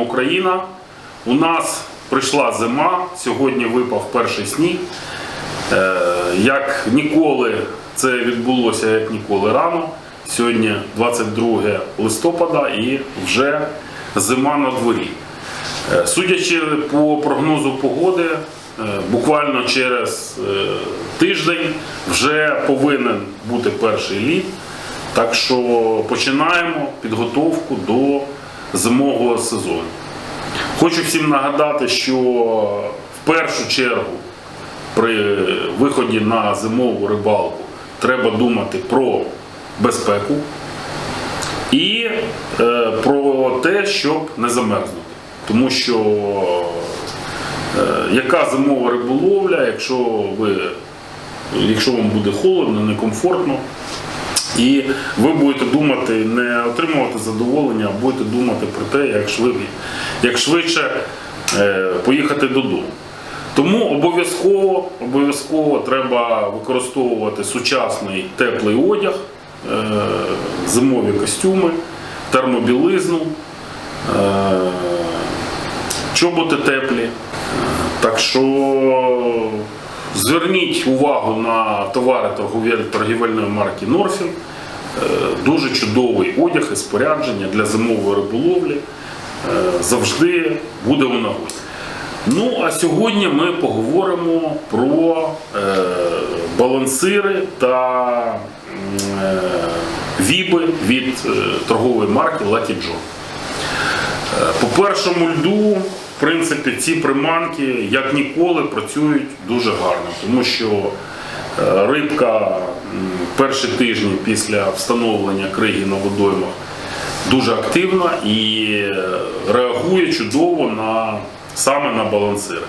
Україна. У нас прийшла зима. Сьогодні випав перший сніг. Е, Як ніколи це відбулося як ніколи рано. Сьогодні 22 листопада і вже зима на дворі. Е, Судячи по прогнозу погоди, е, буквально через тиждень вже повинен бути перший лід. Так що починаємо підготовку до зимового сезону. Хочу всім нагадати, що в першу чергу при виході на зимову рибалку треба думати про безпеку і е, про те, щоб не замерзнути. Тому що е, яка зимова риболовля, якщо ви, якщо вам буде холодно, некомфортно, і ви будете думати, не отримувати задоволення, а будете думати про те, як швидше, як швидше е, поїхати додому. Тому обов'язково, обов'язково треба використовувати сучасний теплий одяг, е, зимові костюми, термобілизну, е, чоботи теплі. Так що зверніть увагу на товари торгівельної марки Норфін. Е, Дуже чудовий одяг і спорядження для зимової риболовлі. Е, Завжди буде у нагоді. Ну, а сьогодні ми поговоримо про е, балансири та віби від торгової марки Lucky John. По першому льду, в принципі, ці приманки як ніколи працюють дуже гарно, тому що е, рибка перші тижні після встановлення криги на водоймах дуже активна і е, реагує чудово на, саме на балансири.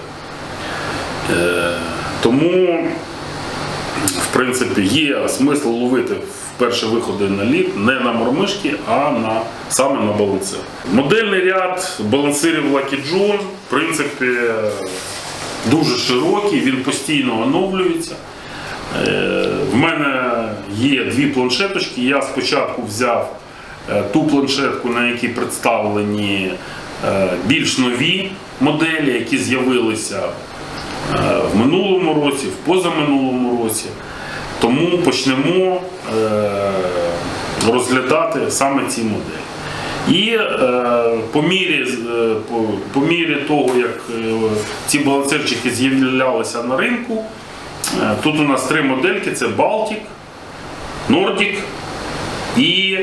Е, Тому принципі, є смисл ловити перші виходи на лід не на мормишки, а на, саме на балансир. Модельний ряд балансирів Lucky John, в принципі, дуже широкий, він постійно оновлюється. Е, В мене є дві планшеточки. Я спочатку взяв е, ту планшетку, на якій представлені е, більш нові моделі, які з'явилися в минулому році, в позаминулому році. Тому почнемо е, розглядати саме ці моделі. І е, по, мірі, е, по, мірі того, як ці балансирчики з'являлися на ринку, тут у нас три модельки: це Baltic, Nordic і.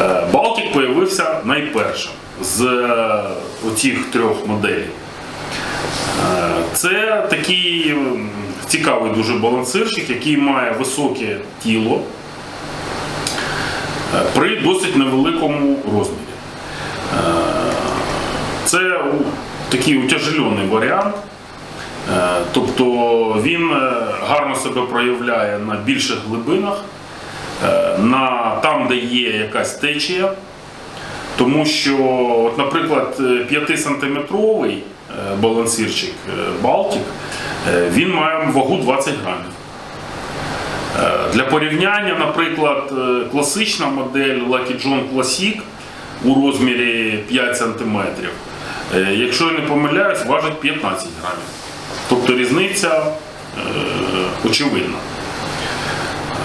Е, Baltic появився найпершим з оцих трьох моделей. Це такий цікавий дуже балансирчик, який має високе тіло е, при досить невеликому розмірі. Е, Це такий утяжелений варіант. Е, Тобто він гарно себе проявляє на більших глибинах, на, там, де є якась течія. Тому що, от, наприклад, 5-сантиметровий балансирчик е, Балтік, е, він має вагу 20 грамів. Е, Для порівняння, наприклад, е, класична модель Lucky John Classic у розмірі 5 см, якщо я не помиляюсь, важить 15 грамів. Тобто різниця е, очевидна.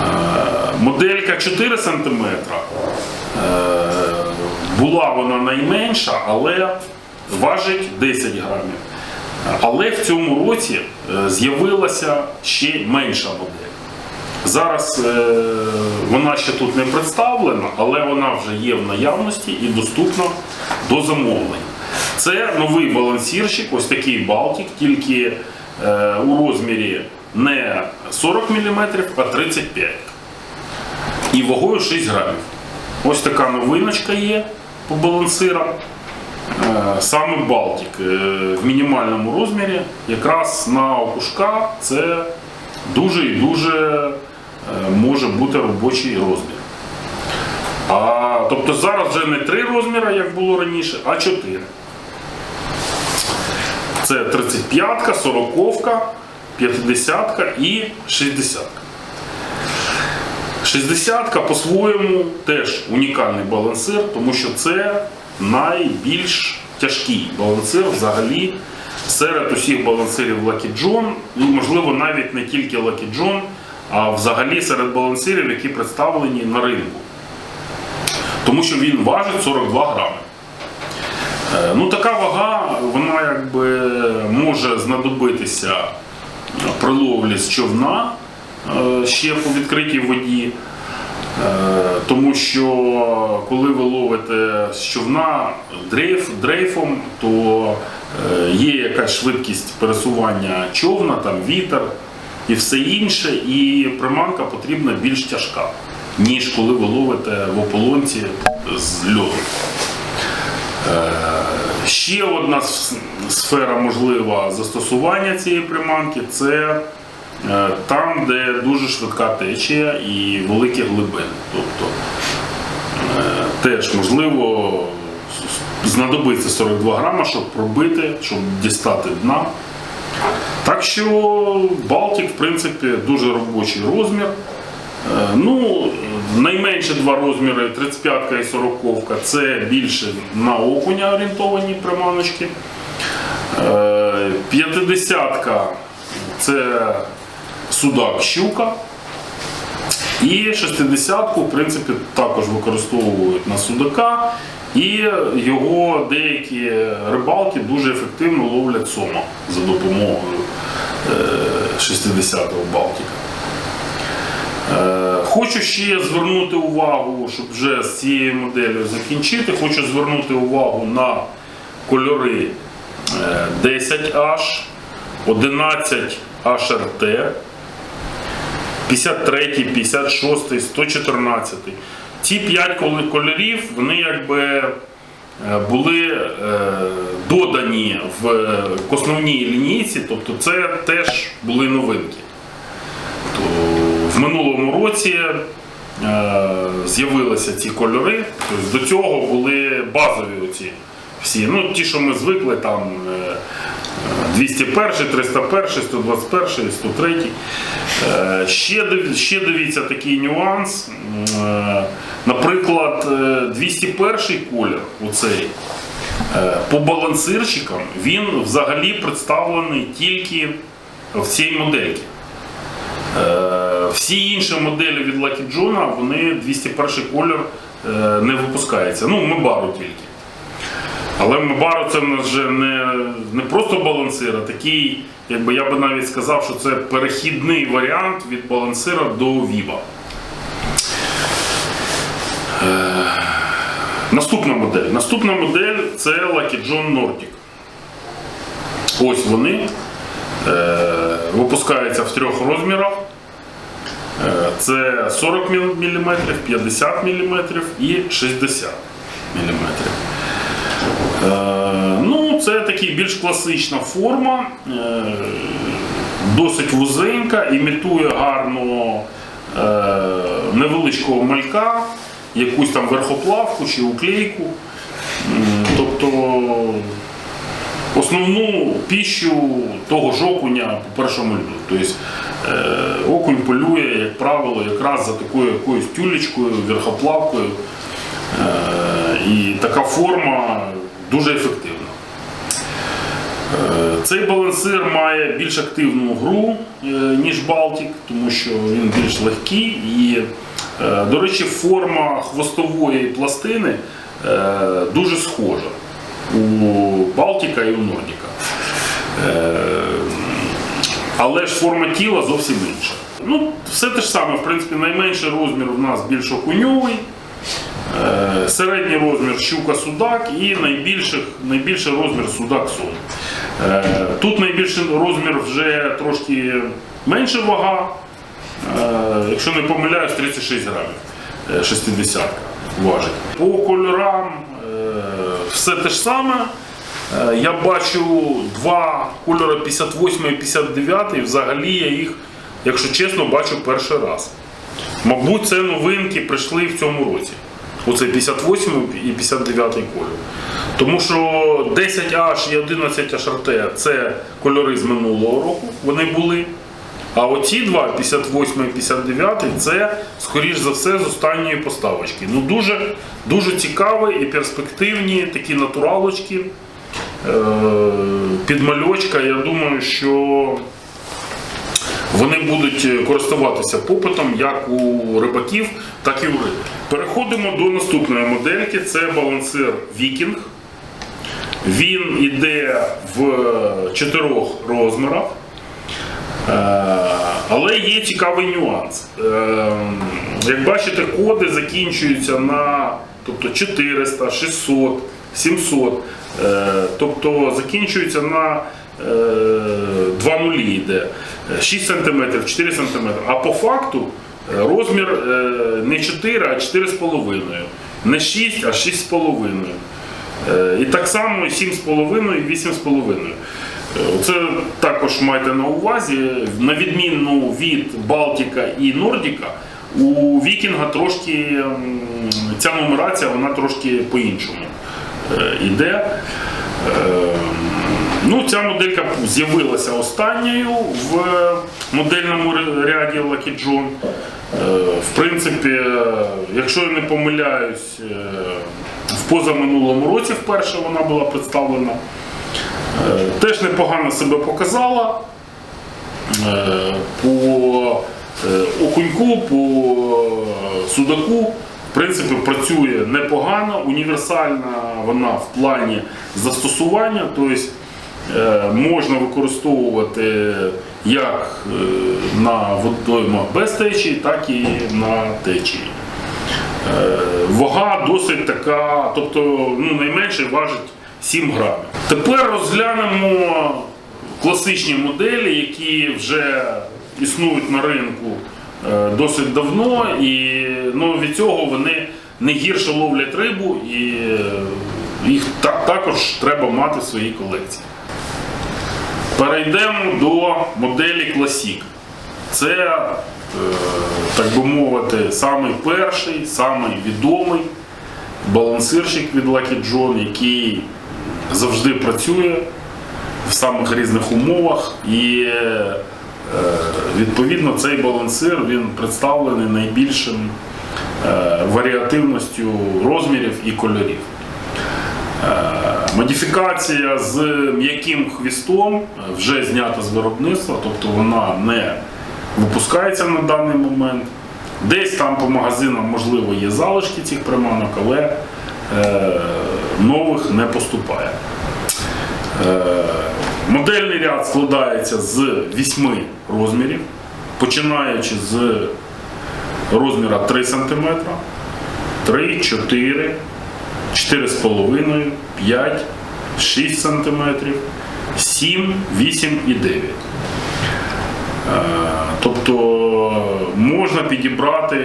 Е, Моделька 4 см була вона найменша, але важить 10 грамів. Але в цьому році е, з'явилася ще менша модель. Зараз е, вона ще тут не представлена, але вона вже є в наявності і доступна до замовлення. Це новий балансірщик, ось такий Балтик, тільки е, у розмірі не 40 мм, а 35 і вагою 6 грамів. Ось така новиночка є по балансирам. Е, Саме Балтик е, в мінімальному розмірі, якраз на окушка це дуже і дуже е, може бути робочий розмір. А, тобто зараз вже не три розміри, як було раніше, а чотири. Це 35-ка, 40-ка, 50-ка і 60-ка. 60-ка по-своєму теж унікальний балансир, тому що це найбільш тяжкий балансир взагалі серед усіх балансирів Lucky John, і можливо навіть не тільки Lucky John, а взагалі серед балансирів, які представлені на ринку. Тому що він важить 42 грами. Е, Ну, така вага, вона якби може знадобитися при ловлі з човна е, ще по відкритій воді. Е, Тому що коли ви ловите з човна дрейф, дрейфом, то е, є якась швидкість пересування човна, там вітер і все інше, і приманка потрібна більш тяжка, ніж коли ви ловите в ополонці з льоду. Ще одна сфера можлива застосування цієї приманки це е, там, де дуже швидка течія і великі глибини. Тобто е, теж можливо знадобиться 42 грама, щоб пробити, щоб дістати дна. Так що Балтик, в принципі, дуже робочий розмір. Е, Ну, найменше два розміри 35 і 40 це більше на окуня орієнтовані приманочки. 50 це судак щука. І 60-ку, в принципі, також використовують на судака. І його деякі рибалки дуже ефективно ловлять сома за допомогою е, 60-го Балтика. Е, Хочу ще звернути увагу, щоб вже з цією моделлю закінчити. Хочу звернути увагу на кольори е, 10H, 11 HRT, 53, 56, 114. Ці 5 кольорів, вони якби е, були е, додані в е, основній лінійці, тобто це теж були новинки. То в минулому році з'явилися ці кольори. Тобто до цього були базові оці всі. Ну, ті, що ми звикли, там 201, 301, 121, 103. Е, Ще, дивіться такий нюанс. Е, Наприклад, е, 201 колір, оцей, е, по балансирчикам, він взагалі представлений тільки в цій модельці. Е, Всі інші моделі від Lucky John, вони 201 колір е, не випускається. Ну, Мебару тільки. Але Мебару це в нас вже не, не просто балансир, а такий, якби я би навіть сказав, що це перехідний варіант від балансира до Віва. Е, Наступна модель. Наступна модель це Lucky John Nordic. Ось вони. Е, випускаються в трьох розмірах. Е, Це 40 мм, 50 мм і 60 мм. Е, Ну, це такий більш класична форма, е, досить вузенька, імітує гарно е, невеличкого малька, якусь там верхоплавку чи уклейку. Тобто основну піщу того ж окуня по першому льду. Тобто окунь полює, як правило, якраз за такою якоюсь тюлечкою, верхоплавкою. І така форма дуже ефективна. Е, Цей балансир має більш активну гру, е, ніж Балтик, тому що він більш легкий. І, е, до речі, форма хвостової пластини дуже схожа у Балтика і у Нордіка. Але ж форма тіла зовсім інша. Ну, все те ж саме, в принципі, найменший розмір у нас більш окуньовий. Е, Середній розмір щука судак і найбільший, найбільший розмір судак сон. Е, Тут найбільший розмір вже трошки менша вага. Е, Якщо не помиляюсь, 36 грамів. Е, 60 важить. По кольорам все те ж саме. Я бачу два кольори 58 і 59, і взагалі я їх, якщо чесно, бачу перший раз. Мабуть, це новинки прийшли в цьому році. Оце 58 і 59 кольор. Тому що 10H і 11 HRT це кольори з минулого року, вони були. А оці два, 58 і 59, це, скоріш за все, з останньої поставочки. Ну, дуже, дуже цікаві і перспективні такі натуралочки. Е, підмальочка. Я думаю, що вони будуть користуватися попитом як у рибаків, так і у риб. Переходимо до наступної модельки. Це балансир Viking. Він йде в чотирьох розмірах. Е, Але є цікавий нюанс. Е, Як бачите, коди закінчуються на тобто 400, 600, 700. Е, Тобто закінчуються на е, два нулі йде. 6 см, 4 см. А по факту е, розмір е, не 4, а 4,5. Не 6, а 6,5. Е, І так само 7,5 і 8,5. Е, Це також майте на увазі, на відміну від Балтіка і Нордіка, у Вікінга трошки ця нумерація вона трошки по-іншому е, йде. Ну, ця моделька з'явилася останньою в модельному ряді Lucky John. Е, В принципі, якщо я не помиляюсь, е, в позаминулому році вперше вона була представлена. Е, Теж непогано себе показала по окуньку, по судаку. В принципі, працює непогано, універсальна вона в плані застосування, тобто можна використовувати як е, на водоймах без течії, так і на течії. Е, Вага досить така, тобто ну, найменше важить 7 грамів. Тепер розглянемо класичні моделі, які вже існують на ринку е, досить давно, і ну, від цього вони не гірше ловлять рибу, і е, їх та- також треба мати в своїй колекції. Перейдемо до моделі Classic. Це, е, так би мовити, самий перший, самий відомий балансирщик від Lucky John, який завжди працює в самих різних умовах. І е, відповідно цей балансир він представлений найбільшим е, варіативністю розмірів і кольорів. Е, Модифікація з м'яким хвістом е, вже знята з виробництва, тобто вона не випускається на даний момент. Десь там по магазинам, можливо, є залишки цих приманок, але е, нових не поступає. Модельний ряд складається з 8 розмірів, починаючи з розміра 3 см, 3, 4, 4,5, 5, 6 см, 7, 8 і 9. Е, Тобто можна підібрати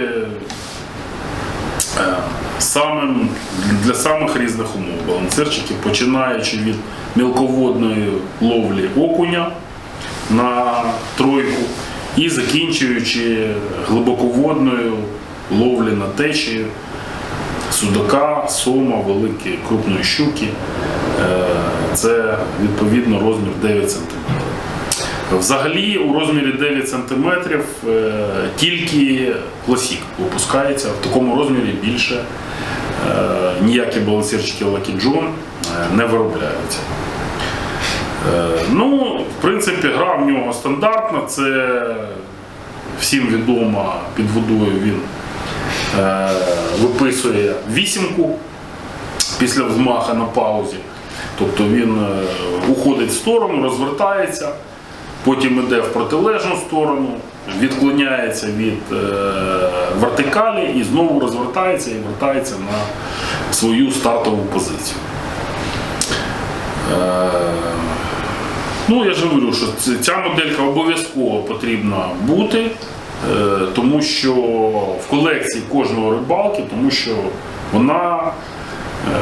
е, самим, для самих різних умов балансирчиків, починаючи від мілководної ловлі окуня на тройку і закінчуючи глибоководною ловлі на течії судака, сома, великі крупної щуки. Е, Це відповідно розмір 9 см. Взагалі у розмірі 9 см тільки класік випускається. В такому розмірі більше е, ніякі балансирчики е, не виробляються. Е, Ну, в принципі, гра в нього стандартна, це всім відомо під водою він е, виписує вісімку після взмаха на паузі. Тобто він е, уходить в сторону, розвертається, потім йде в протилежну сторону, відклоняється від е, вертикалі і знову розвертається і вертається на свою стартову позицію. Е, Ну, я ж говорю, що ця моделька обов'язково потрібна бути, е, тому що в колекції кожного рибалки, тому що вона, е,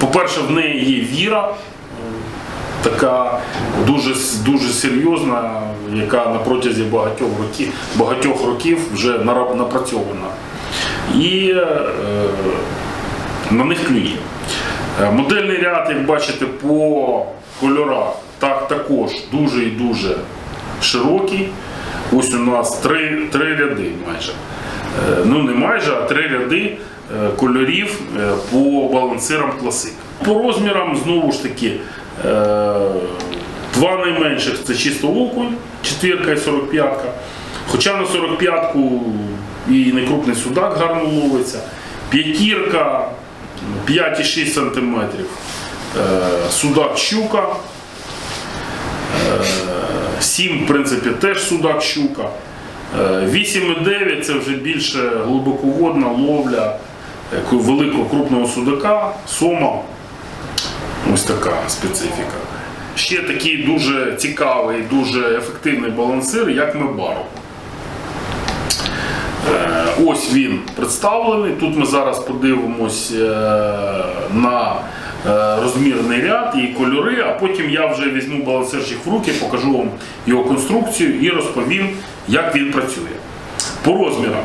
по-перше, в неї є віра, е, така дуже, дуже серйозна, яка на протязі багатьох років, багатьох років вже напрацьована. І е, на них клює. Е, Модельний ряд, як бачите, по кольорах так, також дуже і дуже широкий. Ось у нас три, три ряди майже. Е, Ну не майже, а три ряди е, кольорів е, по балансирам класик. По розмірам знову ж таки. Два найменших це чисто окунь, четвірка і 45-ка. Хоча на 45-ку і некрупний судак гарно ловиться. П'ятірка 5,6 см. Судак щука. 7, в принципі, теж судак щука. Е, 8,9 це вже більше глибоководна ловля е, великого крупного судака, сома. Ось така специфіка. Ще такий дуже цікавий, дуже ефективний балансир, як Мебару. Е, Ось він представлений. Тут ми зараз подивимось е, на розмірний ряд і кольори, а потім я вже візьму балансирчик в руки, покажу вам його конструкцію і розповім, як він працює. По розмірам.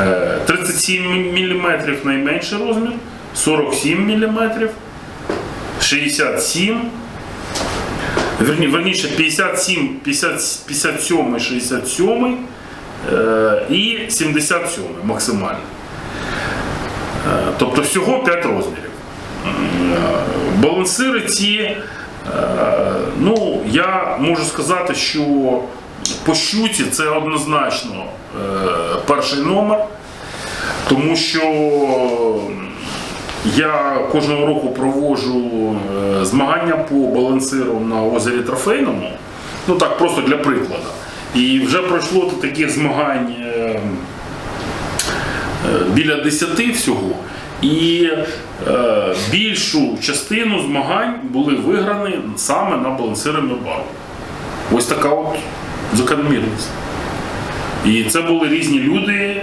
Е, 37 мм найменший розмір, 47 мм, 67 Верні, верніше 57, 50, 57, 67 е, і 77 максимально. Е, тобто всього 5 розмірів. Е, Балансири ці, е, ну, я можу сказати, що по щуці це однозначно е, перший номер, тому що я кожного року проводжу змагання по балансиру на озері Трофейному. Ну так, просто для прикладу. І вже пройшло таких змагань біля 10 всього. І е, більшу частину змагань були виграні саме на балансири Мебару. Ось така от закономірність. І це були різні люди, е,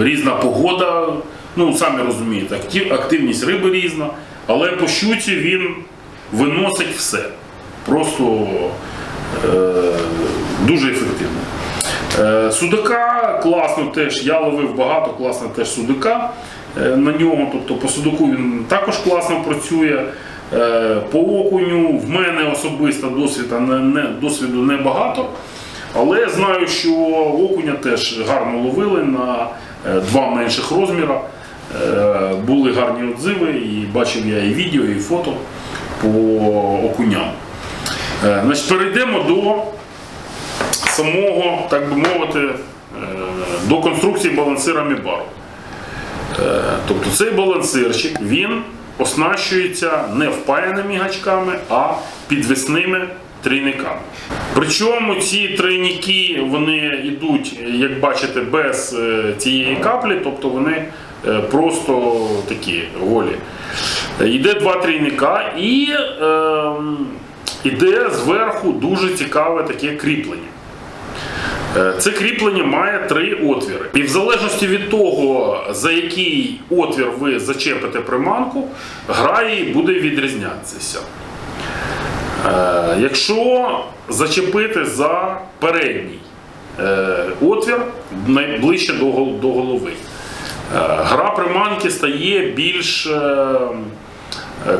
різна погода. Ну, самі розумієте, актив- активність риби різна, але по щуці він виносить все. Просто е, дуже ефективно. Е, судака класно теж, я ловив багато класно теж судака е, на ньому. Тобто по судаку він також класно працює. Е, по окуню в мене особисто досвіду не, досвіду небагато. Але знаю, що окуня теж гарно ловили на два менших розміра. Були гарні отзиви, і бачив я і відео, і фото по окуням. Значить, перейдемо до самого, так би мовити, е, до конструкції балансира Мібару. Е, Тобто цей балансирчик він оснащується не впаяними гачками, а підвісними трійниками. Причому ці трійники вони йдуть, як бачите, без е, цієї каплі, тобто вони просто такі голі. Йде два трійника і е, йде зверху дуже цікаве таке кріплення. Е, Це кріплення має три отвіри. І в залежності від того, за який отвір ви зачепите приманку, гра її буде відрізнятися. Е, Якщо зачепити за передній е, отвір найближче до голови, гра приманки стає більш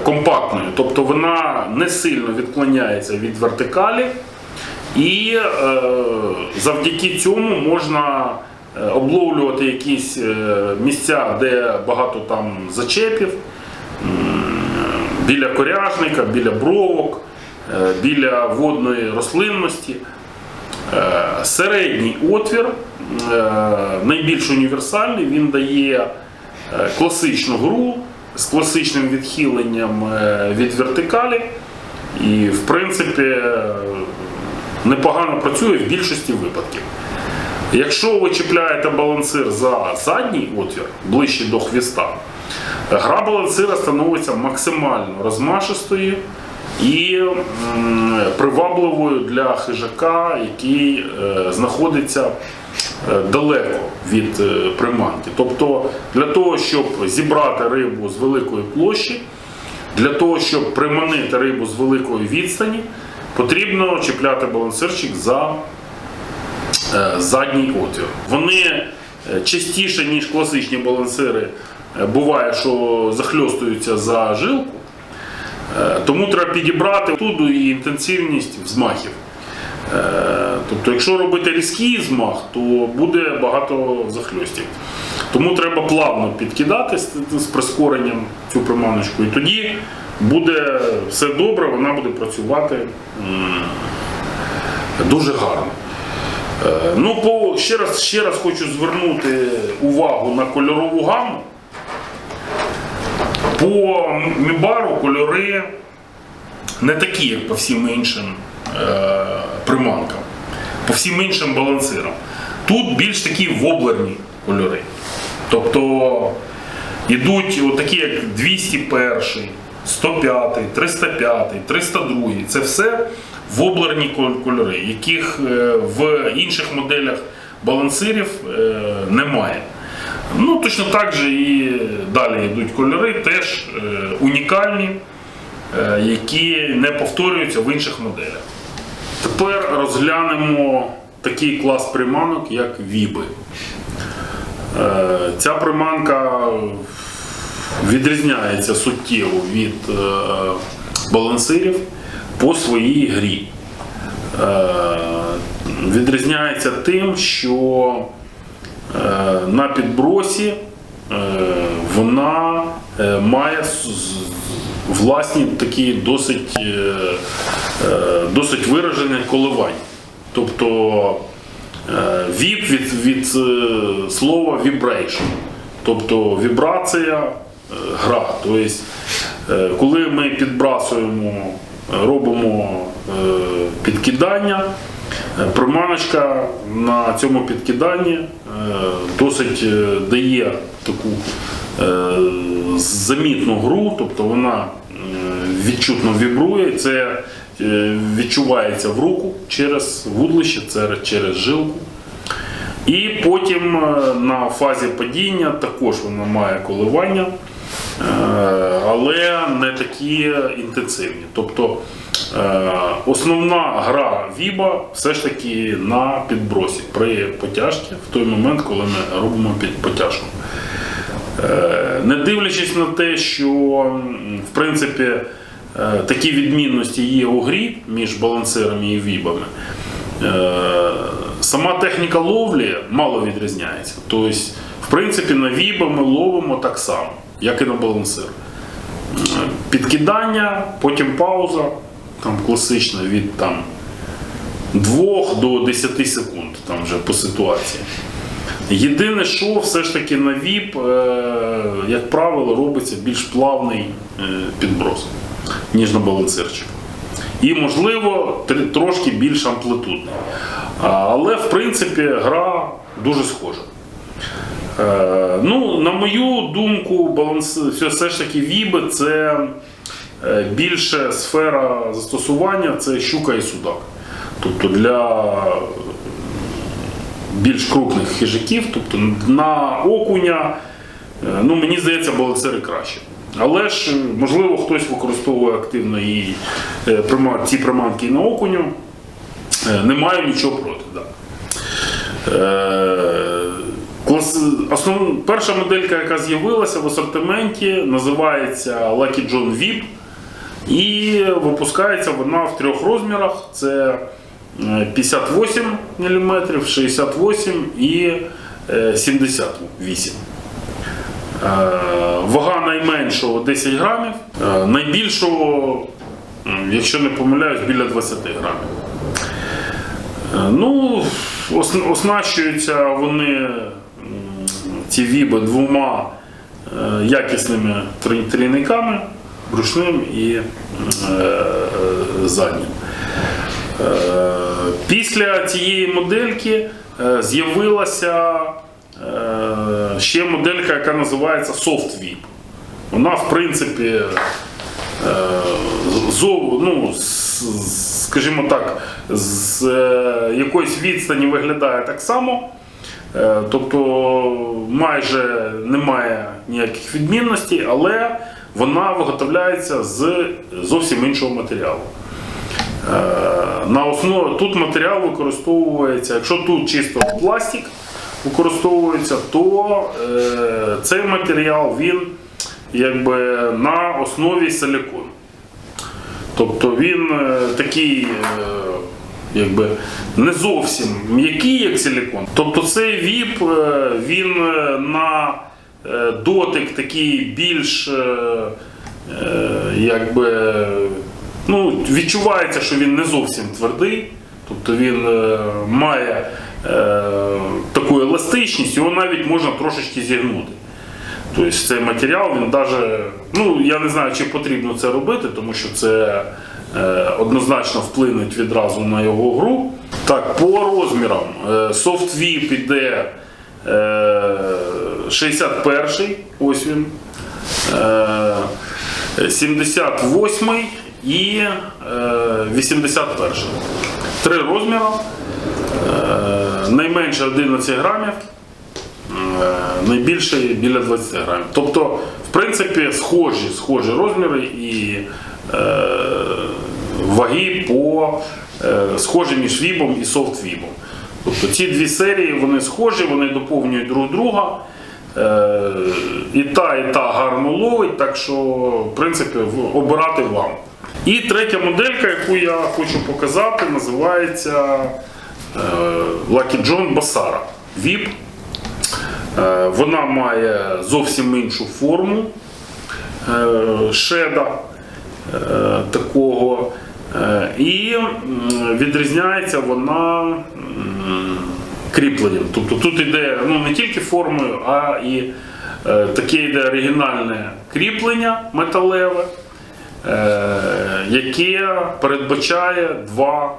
компактною, тобто вона не сильно відклоняється від вертикалі, і е, завдяки цьому можна е, обловлювати якісь е, місця, де багато там зачепів, біля коряжника, біля бровок, е, біля водної рослинності. Середній отвір, найбільш універсальний, він дає класичну гру з класичним відхиленням від вертикалі. І, в принципі, непогано працює в більшості випадків. Якщо ви чіпляєте балансир за задній отвір, ближче до хвіста, гра балансира становиться максимально розмашистою і привабливою для хижака, який е, знаходиться е, далеко від е, приманки. Тобто для того, щоб зібрати рибу з великої площі, для того, щоб приманити рибу з великої відстані, потрібно чіпляти балансирчик за е, задній отвір. Вони е, частіше, ніж класичні балансири, е, буває, що захльостуються за жилку. Тому треба підібрати туду і інтенсивність взмахів. Тобто, якщо робити різкий змах, то буде багато захльостів. Тому треба плавно підкидати з прискоренням цю приманочку, і тоді буде все добре, вона буде працювати дуже гарно. Е, Ну, по, ще, раз, ще раз хочу звернути увагу на кольорову гаму. По Мібару кольори не такі, як по всім іншим е, приманкам, по всім іншим балансирам. Тут більш такі воблерні кольори. Тобто йдуть такі, як 201, 105, 305, 302. Це все воблерні кол- кольори, яких е, в інших моделях балансирів е, немає. Ну, точно так же і далі йдуть кольори, теж е, унікальні, які не повторюються в інших моделях. Тепер розглянемо такий клас приманок, як віби. Ця приманка відрізняється суттєво від е, балансирів по своїй грі. Е, Відрізняється тим, що е, на підбросі вона має власні такі досить, досить виражені коливання. Тобто віп від, від слова vibration, тобто вібрація, гра. Тобто, е, коли ми підбрасуємо, робимо е, підкидання, е, приманочка на цьому підкиданні досить дає таку замітну гру, тобто вона відчутно вібрує. Це відчувається в руку через вудлище, через жилку. І потім на фазі падіння також вона має коливання, але не такі інтенсивні. Тобто е, основна гра Віба все ж таки на підбросі при потяжці в той момент, коли ми робимо потяжку. Е, Не дивлячись на те, що в принципі е, такі відмінності є у грі між балансирами і вібами, е, сама техніка ловлі мало відрізняється. Тобто, в принципі, на віба ми ловимо так само, як і на балансир. Підкидання, потім пауза, там класична від там, 2 до 10 секунд, там вже по ситуації. Єдине, що все ж таки на ВІП, е, як правило, робиться більш плавний е, підброс, ніж на балансирчик. І, можливо, трошки більш амплитудний. Але, в принципі, гра дуже схожа. Е, Ну, на мою думку, баланс... все- ж таки віби це е, більше сфера застосування це щука і судак. Тобто для більш крупних хижаків, тобто на окуня, е, ну мені здається, балансири краще. Але ж, можливо, хтось використовує активно і ці приманки і на окуню. Не маю нічого проти. Да. Е. Основ... Перша моделька, яка з'явилася в асортименті, називається Lucky John VIP. І випускається вона в трьох розмірах: це е, 58 мм, 68 і е, 78. Е, Вага найменшого 10 грамів, е, найбільшого, якщо не помиляюсь, біля 20 грамів. Е, Ну, оснащуються вони ці віби двома е, якісними трій- трійниками, ручним і е, е, заднім. Після цієї модельки з'явилася ще моделька, яка називається Soft Whip. Вона, в принципі, ну, скажімо так, з якоїсь відстані виглядає так само. Е, Тобто майже немає ніяких відмінностей, але вона виготовляється з зовсім іншого матеріалу. Е, На основі тут матеріал використовується, якщо тут чисто пластик використовується, то е, цей матеріал він якби на основі силикону. Тобто він такий, якби не зовсім м'який, як силікон. Тобто цей віп е, він е, на е, дотик такий більш якби ну, відчувається, що він не зовсім твердий. Тобто він має таку еластичність, його навіть можна трошечки зігнути. Тобто цей матеріал, він даже, ну я не знаю, чи потрібно це робити, тому що це однозначно вплинуть відразу на його гру. Так, по розмірам. Е, SoftVip іде е, 61 ось він. Е, 78 і е, 81. Три розміри. Е, найменше 11 грамів. Е, найбільше біля 20 грамів. Тобто, в принципі, схожі, схожі розміри і е, ваги по е, схожі між вібом і софтвібом. Тобто ці дві серії вони схожі, вони доповнюють друг друга. Е, і та, і та гарно ловить, так що, в принципі, обирати вам. І третя моделька, яку я хочу показати, називається е, Lucky John Basara VIP. Е, Вона має зовсім іншу форму е, шеда е, такого. Е, І відрізняється вона кріпленням. Тобто тут йде ну, не тільки формою, а і е, таке йде оригінальне кріплення металеве, е, яке передбачає два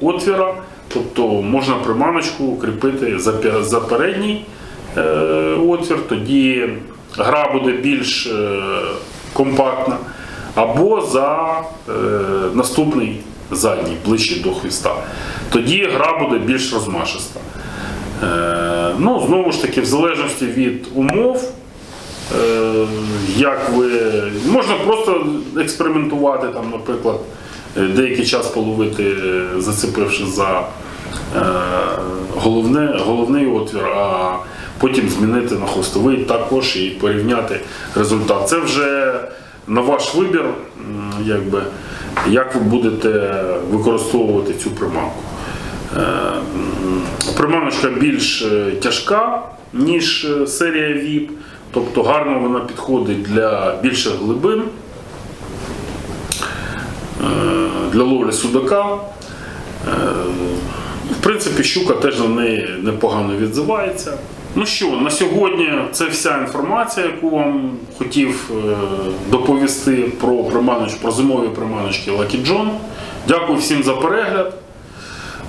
отвіра. Тобто можна приманочку кріпити за, передній е, отвір, тоді гра буде більш е, компактна, або за е, наступний задній, ближче до хвіста. Тоді гра буде більш розмашиста. Е, ну, знову ж таки, в залежності від умов, е, як ви можна просто експериментувати, там, наприклад, е, деякий час половити, е, зацепивши за е, головне, головний отвір, а потім змінити на хвостовий також і порівняти результат. Це вже на ваш вибір, якби, як ви будете використовувати цю приманку. Е, Приманочка більш е, тяжка, ніж е, серія VIP, тобто гарно вона підходить для більших глибин, для ловлі судака. В принципі, щука теж на неї непогано відзивається. Ну що, на сьогодні це вся інформація, яку вам хотів е, доповісти про приманоч, про зимові приманочки Lucky John. Дякую всім за перегляд.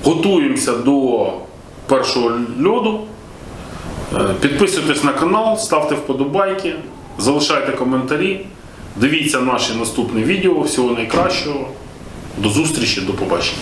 Готуємося до першого льоду. Е, Підписуйтесь на канал, ставте вподобайки, залишайте коментарі. Дивіться наші наступні відео. Всього найкращого. До зустрічі, до побачення.